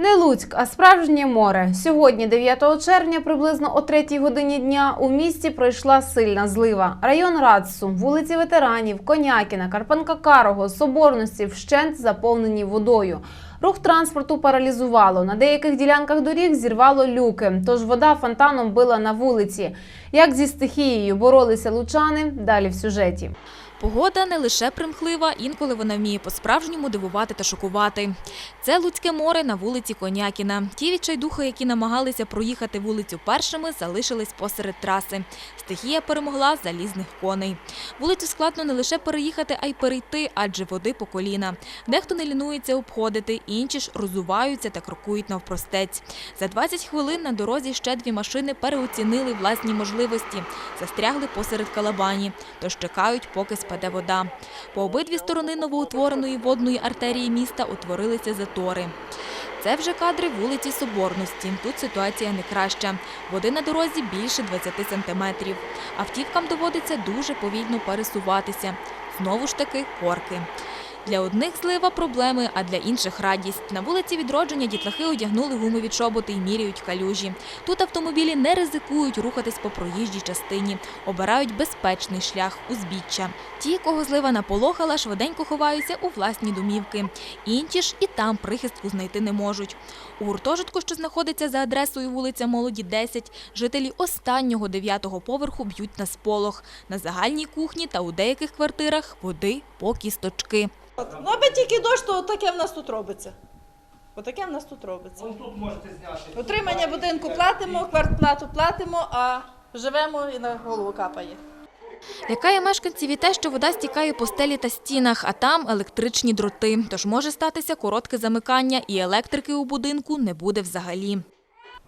Не Луцьк, а справжнє море. Сьогодні, 9 червня, приблизно о 3 годині дня, у місті пройшла сильна злива. Район Рацу, вулиці ветеранів, Конякіна, Карпенка Карого, Соборності вщент заповнені водою. Рух транспорту паралізувало. На деяких ділянках доріг зірвало люки, тож вода фонтаном била на вулиці. Як зі стихією боролися лучани? Далі в сюжеті. Погода не лише примхлива, інколи вона вміє по-справжньому дивувати та шокувати. Це Луцьке море на вулиці Конякіна. Ті відчайдухи, які намагалися проїхати вулицю першими, залишились посеред траси. Стихія перемогла залізних коней. Вулицю складно не лише переїхати, а й перейти, адже води по коліна. Дехто не лінується обходити, інші ж розуваються та крокують навпростець. За 20 хвилин на дорозі ще дві машини переоцінили власні можливості, застрягли посеред калабані, тож чекають, поки спаде вода. По обидві сторони новоутвореної водної артерії міста утворилися затори. Це вже кадри вулиці Соборності. Тут ситуація не краща. Води на дорозі більше 20 сантиметрів. Автівкам доводиться дуже повільно пересуватися. Знову ж таки корки. Для одних злива проблеми, а для інших радість. На вулиці відродження дітлахи одягнули гумові чоботи і міряють калюжі. Тут автомобілі не ризикують рухатись по проїжджій частині, обирають безпечний шлях узбіччя. Ті, кого злива наполохала, швиденько ховаються у власні домівки. Інші ж і там прихистку знайти не можуть. У гуртожитку, що знаходиться за адресою вулиця Молоді, 10, жителі останнього дев'ятого поверху б'ють на сполох. На загальній кухні та у деяких квартирах води по кісточки. Ну, аби тільки дощ, то таке в нас тут робиться. Отаке в нас тут робиться. Утримання будинку платимо, квартплату платимо, а живемо і на голову капає. Лякає мешканців і те, що вода стікає по стелі та стінах, а там електричні дроти. Тож може статися коротке замикання, і електрики у будинку не буде взагалі.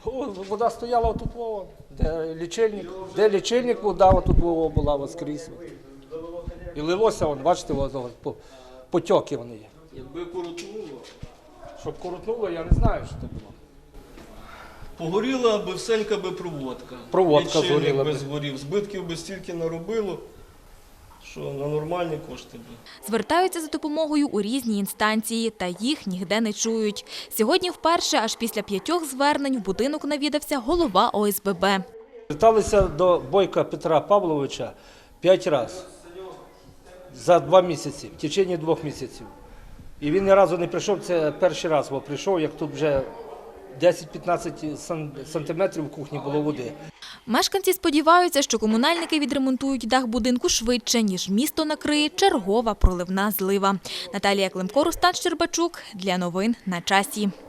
О, вода стояла отут, во, де лічильник, де лічильник, вода отут во, була воскрізь. І лилося, вон, бачите, во, во, по, потьоки вони є. Якби коротнуло, Щоб коротнуло, я не знаю, що це було. погоріла би всенька би проводка. Проводка Лічильник згоріла би би. згорів. Збитків би стільки наробило, що на нормальні кошти би. Звертаються за допомогою у різні інстанції, та їх ніде не чують. Сьогодні вперше, аж після п'ятьох звернень, в будинок навідався голова ОСББ. Зверталися до Бойка Петра Павловича п'ять разів за два місяці, в течение двох місяців. І він ні разу не прийшов, це перший раз бо прийшов, як тут вже 10-15 сан- сантиметрів в кухні було води. Мешканці сподіваються, що комунальники відремонтують дах будинку швидше, ніж місто накриє чергова проливна злива. Наталія Климко, Рустан Щербачук. Для новин на часі.